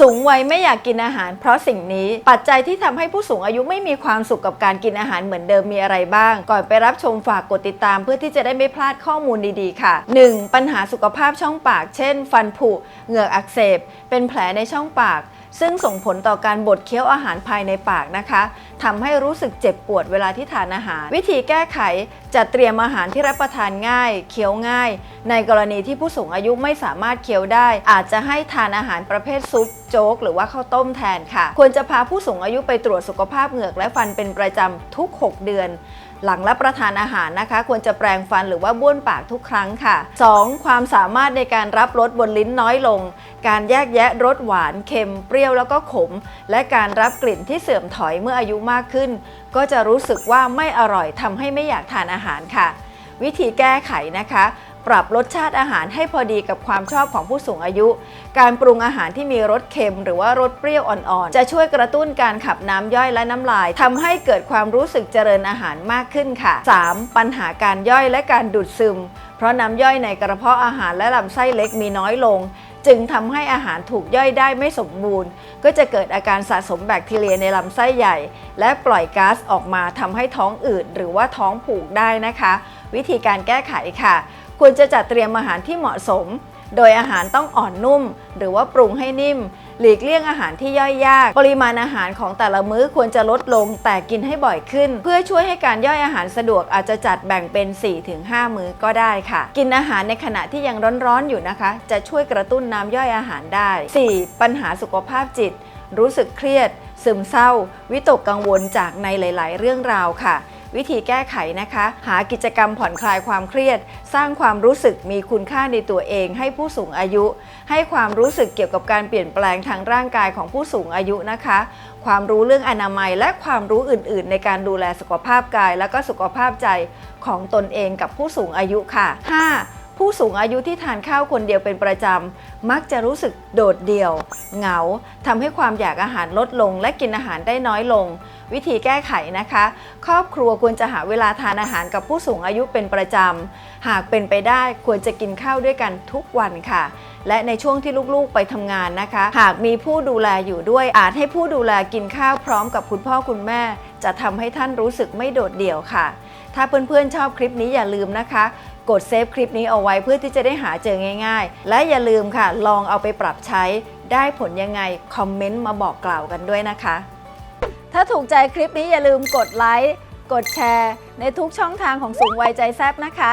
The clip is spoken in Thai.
สูงวัยไม่อยากกินอาหาร เพราะสิ่งนี้ปัจจัยที่ทำให้ผู้สูงอายุไม่มีความสุขกับการกินอาหารเหมือนเดิมมีอะไรบ้าง ก่อนไปรับชมฝากกดติดตามเพื่อที่จะได้ไม่พลาดข้อมูลดีๆค่ะ 1. ปัญหาสุขภาพช่องปาก เช่น ฟันผุเหงือกอักเสบ เป็นแผลในช่องปาก ซึ่งส่งผลต่อการบดเคี้ยวอาหารภายในปากนะคะทำให้รู้สึกเจ็บปวดเวลาที่ทานอาหาร วิธีแก้ไขจัดเตรียมอาหารที่รับประทานง่าย เคี้ยวง่าย ในกรณีที่ผู้สูงอายุไม่สามารถเคี้ยวได้ อาจจะให้ทานอาหารประเภทซุปโจ๊กหรือว่าข้าวต้มแทนค่ะ ควรจะพาผู้สูงอายุไปตรวจสุขภาพเหงือกและฟันเป็นประจำทุก 6 เดือนหลังรับประทานอาหารนะคะ ควรจะแปรงฟันหรือว่าบ้วนปากทุกครั้งค่ะ 2. ความสามารถในการรับรสบนลิ้นน้อยลง การแยกแยะรสหวานเค็ม เปรี้ยวแล้วก็ขม และการรับกลิ่นที่เสื่อมถอยเมื่ออายุมากขึ้น ก็จะรู้สึกว่าไม่อร่อยทำให้ไม่อยากทานอาหารค่ะ วิธีแก้ไขนะคะ ปรับรสชาติอาหารให้พอดีกับความชอบของผู้สูงอายุ การปรุงอาหารที่มีรสเค็ม หรือว่ารสเปรี้ยวอ่อนๆ จะช่วยกระตุ้นการขับน้ำย่อยและน้ำลาย ทำให้เกิดความรู้สึกเจริญอาหารมากขึ้นค่ะ 3. ปัญหาการย่อยและการดูดซึม เพราะน้ำย่อยในกระเพาะอาหารและลำไส้เล็กมีน้อยลงจึงทำให้อาหารถูกย่อยได้ไม่สมบูรณ์ ก็จะเกิดอาการสะสมแบคทีเรียในลำไส้ใหญ่ และปล่อยก๊าซออกมาทำให้ท้องอืดหรือว่าท้องผูกได้นะคะ วิธีการแก้ไขค่ะ ควรจะจัดเตรียมอาหารที่เหมาะสม โดยอาหารต้องอ่อนนุ่ม หรือว่าปรุงให้นิ่ม หลีกเลี่ยงอาหารที่ย่อยยาก ปริมาณอาหารของแต่ละมื้อควรจะลดลง แต่กินให้บ่อยขึ้น เพื่อช่วยให้การย่อยอาหารสะดวกอาจจะจัดแบ่งเป็น 4-5 มื้อก็ได้ค่ะ กินอาหารในขณะที่ยังร้อนๆอยู่นะคะ จะช่วยกระตุ้นน้ำย่อยอาหารได้ 4. ปัญหาสุขภาพจิต รู้สึกเครียด ซึมเศร้า วิตกกังวลจากในหลาย ๆ เรื่องราวค่ะ วิธีแก้ไขนะคะ หากิจกรรมผ่อนคลายความเครียด สร้างความรู้สึกมีคุณค่าในตัวเองให้ผู้สูงอายุ ให้ความรู้สึกเกี่ยวกับการเปลี่ยนแปลงทางร่างกายของผู้สูงอายุนะคะ ความรู้เรื่องอนามัยและความรู้อื่น ๆ ในการดูแลสุขภาพกาย และก็สุขภาพใจของตนเองกับผู้สูงอายุค่ะ 5. ผู้สูงอายุที่ทานข้าวคนเดียวเป็นประจำ มักจะรู้สึกโดดเดี่ยว เหงาทำให้ความอยากอาหารลดลง และกินอาหารได้น้อยลง วิธีแก้ไขนะคะ ครอบครัวควรจะหาเวลาทานอาหารกับผู้สูงอายุเป็นประจำ หากเป็นไปได้ควรจะกินข้าวด้วยกันทุกวันค่ะ และในช่วงที่ลูกๆไปทำงานนะคะ หากมีผู้ดูแลอยู่ด้วยอาจให้ผู้ดูแลกินข้าวพร้อมกับคุณพ่อคุณแม่ จะทำให้ท่านรู้สึกไม่โดดเดี่ยวค่ะถ้าเพื่อนๆชอบคลิปนี้อย่าลืมนะคะ กดเซฟคลิปนี้เอาไว้เพื่อที่จะได้หาเจอง่าย ๆ และอย่าลืมค่ะ ลองเอาไปปรับใช้ได้ผลยังไง คอมเมนต์มาบอกกล่าวกันด้วยนะคะ ถ้าถูกใจคลิปนี้อย่าลืมกดไลค์กดแชร์ ในทุกช่องทางของสูงวัยใจแซบนะคะ